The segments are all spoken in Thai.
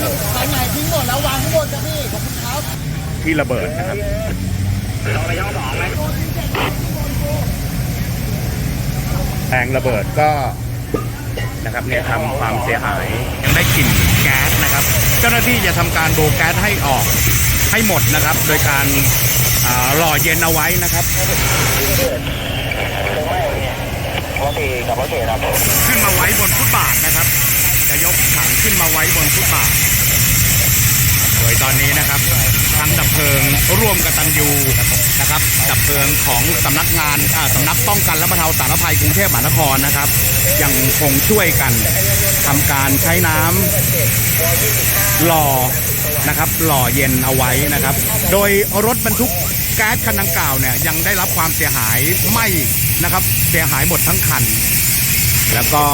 จ้าพี่ขอบคุณครับที่ระเบิดนะครับเราไปช่องสองไหมแทงระเบิดก็นะครับเนี่ยทำความเสียหายยังได้กลิ่นแก๊สนะครับ เจ้าหน้าที่จะทำการโบแก๊สให้ออกให้หมดนะครับ โดยการหล่อเย็นเอาไว้นะครับโอเคกับโอเคครับขึ้นมาไว้บนฟุตบาทนะครับ จะยกถังขึ้น มาไว้บนฟุตบาทโดยตอนนี้นะครับทางดับเพลิงร่วมกับตันยูนะครับดับเพลิงของสำนักงานอ่าสำนักป้องกันและบรรเทาสาธารณภัยกรุงเทพมหานครนะครับ ยังคงช่วยกันทำการใช้น้ำหล่อนะครับหล่อเย็นเอาไว้นะครับ โดยรถบรรทุกแก๊สคันดังกล่าวเนี่ยยังได้รับความเสียหายไหม่นะครับเสียหายหมดทั้งคัน แล้วก็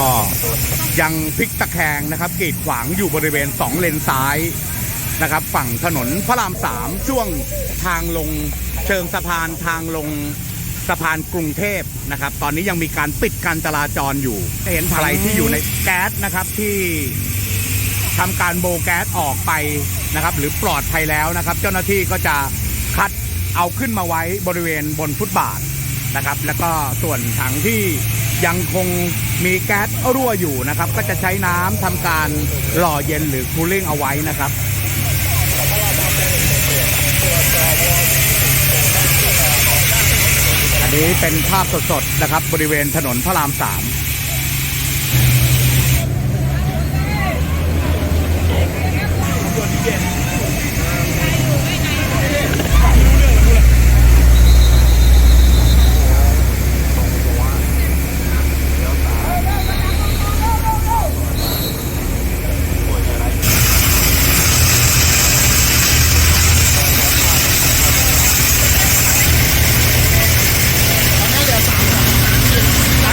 ยังพลิกตะแคงนะครับกีดขวางอยู่บริเวณ 2 เลนซ้ายนะครับ ฝั่งถนนพระรามสามช่วงทางลงเชิงสะพานทางลงสะพานกรุงเทพนะครับ ตอนนี้ยังมีการปิดการจราจรอยู่ เห็นอะไรที่อยู่ในแก๊สนะครับที่ทำการโบแก๊สออกไปนะครับ หรือปลอดภัยแล้วนะครับ เจ้าหน้าที่ก็จะคัดเอาขึ้นมาไว้บริเวณบนฟุตบาทนะครับ แล้วก็ส่วนถังที่ ยังคงมีแก๊สรั่วอยู่นะครับ ก็จะใช้น้ำทำการหล่อเย็นหรือคูลิ่งเอาไว้นะครับอันนี้เป็นภาพสดๆนะครับ บริเวณถนนพระรามสาม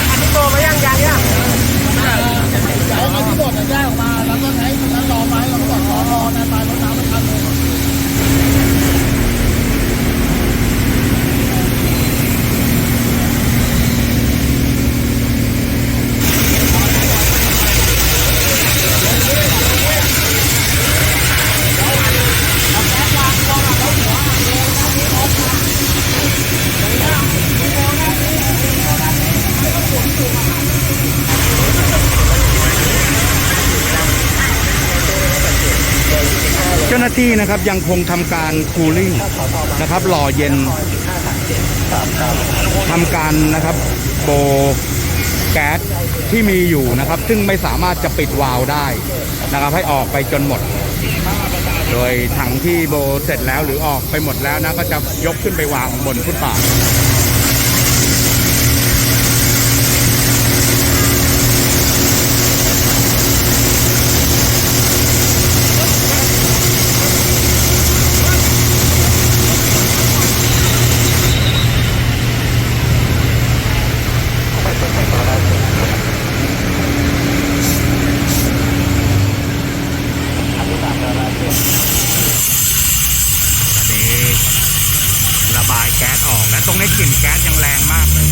อันนี้โตมายังยังเนี่ย เอาเอาที่บดแยกออกมา แล้วก็ใช้นั้นรอไม้เราก็บอกรอรอในไม้รดน้ำมันทันเลย เจ้าหน้าที่นะครับยังคงทำการคูลิ่งนะครับหล่อเย็นทำการนะครับโบแก๊สที่มีอยู่นะครับ ซึ่งไม่สามารถจะปิดวาล์วได้นะครับ ให้ออกไปจนหมด โดยถังที่โบเสร็จแล้วหรือออกไปหมดแล้วนะก็จะยกขึ้นไปวางบนฟุตบาท อันนี้ระบายแก๊สออกและ ตรงนี้กลิ่นแก๊สยังแรงมากเลย